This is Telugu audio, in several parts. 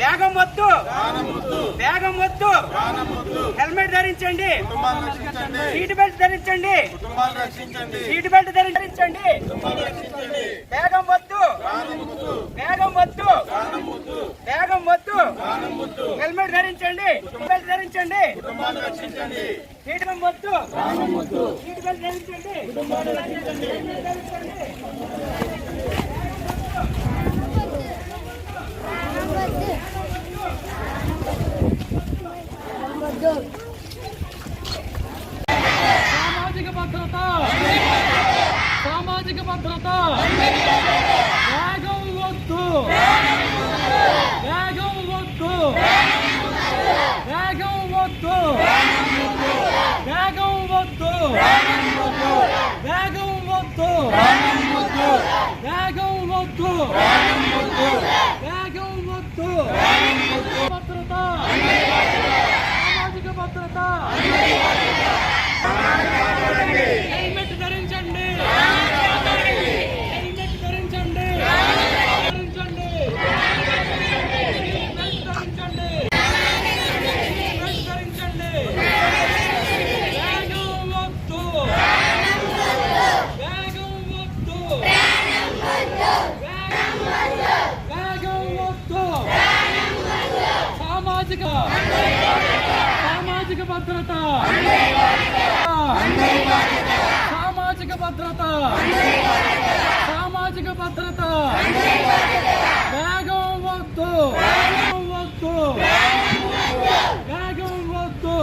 వేగం వద్దు. వేగం వద్దు. హెల్మెట్ ధరించండి. సీట్ బెల్ట్ ధరించండి. సీట్ బెల్ట్ ధరించండి. వేగం వద్దు. వేగం వద్దు. వేగం వద్దు. హెల్మెట్ ధరించండి. బెల్ట్ ధరించండి. సీట్ వద్దు. సీట్ బెల్ట్ ధరించండి. ధరించండి. సామాజిక భద్రత! సామాజిక భద్రత! వేగం వద్దు! వేగం వద్దు! వేగం వద్దు! వేగం వద్దు! వేగం వద్దు! వేగం వద్దు వేగం వద్దు భద్రత సామాజిక హెల్మెట్ ధరించండి హెల్మెట్ ధరించండి ధరించండి హెల్మెట్ ధరించండి హెల్మెట్ ధరించండి వేగం వద్దు వేగం వద్దు వేగం వద్దు సామాజిక భద్రత! సామాజిక భద్రత! సామాజిక భద్రత! వేగం వద్దు! వద్దు! వేగం వద్దు!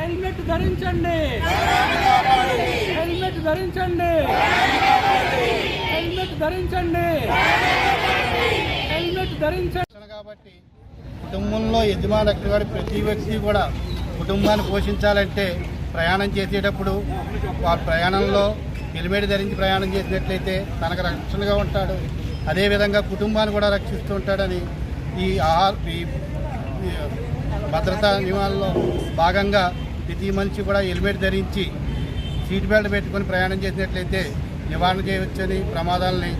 హెల్మెట్ ధరించండి! హెల్మెట్ ధరించండి! హెల్మెట్ ధరించండి! హెల్మెట్ ధరించండి! కుటుంబంలో యజమాని గారి ప్రతి వ్యక్తి కూడా కుటుంబాన్ని పోషించాలంటే ప్రయాణం చేసేటప్పుడు వారి ప్రయాణంలో హెల్మెట్ ధరించి ప్రయాణం చేసినట్లయితే తనకు రక్షణగా ఉంటాడు. అదేవిధంగా కుటుంబాన్ని కూడా రక్షిస్తూ ఉంటాడని ఈ ఆహార ఈ భద్రతా నియమాల్లో భాగంగా ప్రతి మనిషి కూడా హెల్మెట్ ధరించి సీట్ బెల్ట్ పెట్టుకొని ప్రయాణం చేసినట్లయితే నివారణ చేయవచ్చని ప్రమాదాలని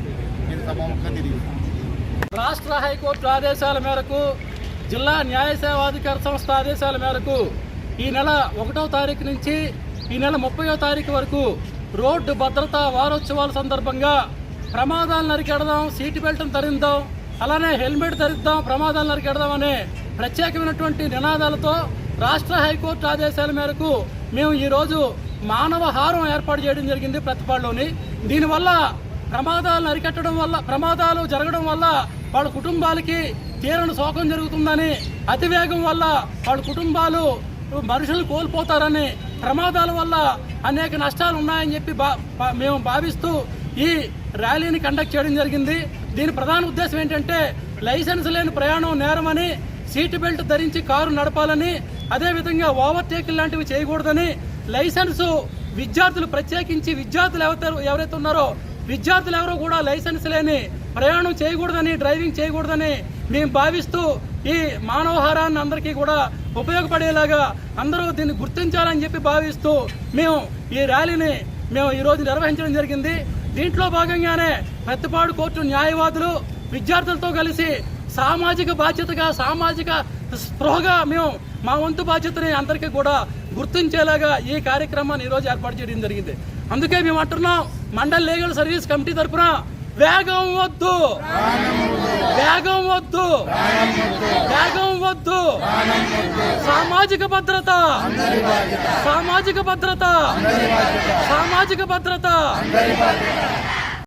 నేను సభాముఖంగా తెలియజేస్తాను రాష్ట్ర హైకోర్టు ఆదేశాల మేరకు జిల్లా న్యాయ సేవాధికార సంస్థ ఆదేశాల మేరకు ఈ నెల ఒకటో తారీఖు నుంచి ఈ నెల ముప్పయో తారీఖు వరకు రోడ్డు భద్రతా వారోత్సవాల సందర్భంగా ప్రమాదాలను నరికెడదాం సీటు బెల్ట్ను ధరిద్దాం అలానే హెల్మెట్ ధరిద్దాం ప్రమాదాలను నరికెడదాం అనే ప్రత్యేకమైనటువంటి నినాదాలతో రాష్ట్ర హైకోర్టు ఆదేశాల మేరకు మేము ఈరోజు మానవ హారం ఏర్పాటు చేయడం జరిగింది ప్రతిపాడులోని. దీనివల్ల ప్రమాదాలను అరికట్టడం వల్ల ప్రమాదాలు జరగడం వల్ల వాళ్ళ కుటుంబాలకి తీరని శోకం జరుగుతుందని అతివేగం వల్ల వాళ్ళ కుటుంబాలు మనుషులు కోల్పోతారని ప్రమాదాల వల్ల అనేక నష్టాలు ఉన్నాయని చెప్పి బా- మేము భావిస్తూ ఈ ర్యాలీని కండక్ట్ చేయడం జరిగింది. దీని ప్రధాన ఉద్దేశం ఏంటంటే లైసెన్స్ లేని ప్రయాణం నేరమని సీటు బెల్ట్ ధరించి కారు నడపాలని అదేవిధంగా ఓవర్టేక్ లాంటివి చేయకూడదని లైసెన్సు విద్యార్థులు ప్రత్యేకించి విద్యార్థులు ఎవరైతే ఎవరైతే ఉన్నారో విద్యార్థులు ఎవరో కూడా లైసెన్స్ లేని ప్రయాణం చేయకూడదని డ్రైవింగ్ చేయకూడదని మేము భావిస్తూ ఈ మానవహారాన్ని అందరికీ కూడా ఉపయోగపడేలాగా అందరూ దీన్ని గుర్తించాలని చెప్పి భావిస్తూ మేము ఈ ర్యాలీని మేము ఈరోజు నిర్వహించడం జరిగింది. దీంట్లో భాగంగానే పెద్దపాడు కోర్టు న్యాయవాదులు విద్యార్థులతో కలిసి సామాజిక బాధ్యతగా సామాజిక స్పృహగా మేము మా వంతు బాధ్యతని అందరికీ కూడా గుర్తించేలాగా ఈ కార్యక్రమాన్ని ఈరోజు ఏర్పాటు చేయడం జరిగింది. అందుకే మేము అంటున్నాం మండల్ లీగల్ సర్వీస్ కమిటీ తరఫున వేగం వద్దు. వేగం వద్దు. వేగం వద్దు. సామాజిక భద్రత. సామాజిక భద్రత. సామాజిక భద్రత.